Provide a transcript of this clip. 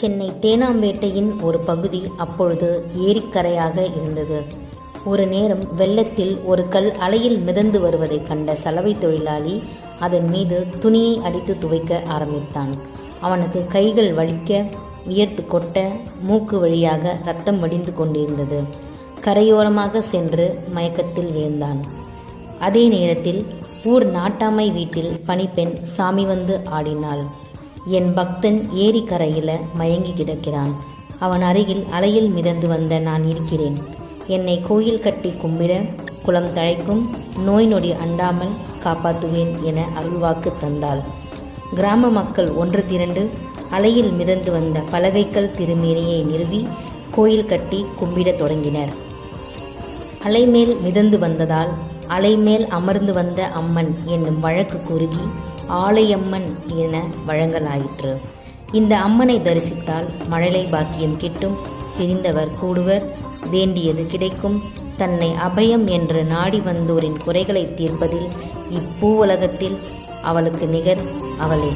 சென்னை தேனாம்பேட்டையின் ஒரு பகுதி அப்பொழுது ஏரிக்கரையாக இருந்தது. ஒரு நேரம் வெள்ளத்தில் ஒரு கல் அலையில் மிதந்து வருவதைக் கண்ட சலவை தொழிலாளி அதன் மீது துணியை அடித்து துவைக்க ஆரம்பித்தான். அவனுக்கு கைகள் வலிக்க வியர்த்து கொட்ட மூக்கு வழியாக ரத்தம் வடிந்து கொண்டிருந்தது. கரையோரமாக சென்று மயக்கத்தில் விழுந்தான். அதே நேரத்தில் ஊர் நாட்டாமை வீட்டில் பணிப்பெண் சாமி வந்து ஆடினாள். என் பக்தன் ஏரிக்கரையில் மயங்கி கிடக்கிறான். அவன் அருகில் அலையில் மிதந்து வந்த நான் இருக்கிறேன். என்னை கோயில் கட்டி கும்பிட குளம் தழைக்கும் நோய் நொடி அண்டாமல் காப்பாற்றுவேன் என அருள்வாக்கு தந்தாள். கிராம மக்கள் ஒன்று திரண்டு அலையில் மிதந்து வந்த பலகைக்கல் திருமேனியை நிறுவி கோயில் கட்டி கும்பிடத் தொடங்கினர். அலைமேல் மிதந்து வந்ததால் அலைமேல் அமர்ந்து வந்த அம்மன் என்னும் வழக்கு குறுகி ஆலையம்மன் என வழங்கலாயிற்று. இந்த அம்மனை தரிசித்தால் மழலை பாக்கியம் கிட்டும். பிரிந்தவர் கூடுவர். வேண்டியது கிடைக்கும். தன்னை அபயம் என்று நாடி வந்தோரின் குறைகளை தீர்ப்பதில் இப்பூவுலகத்தில் அவளுக்கு நிகர் அவளே.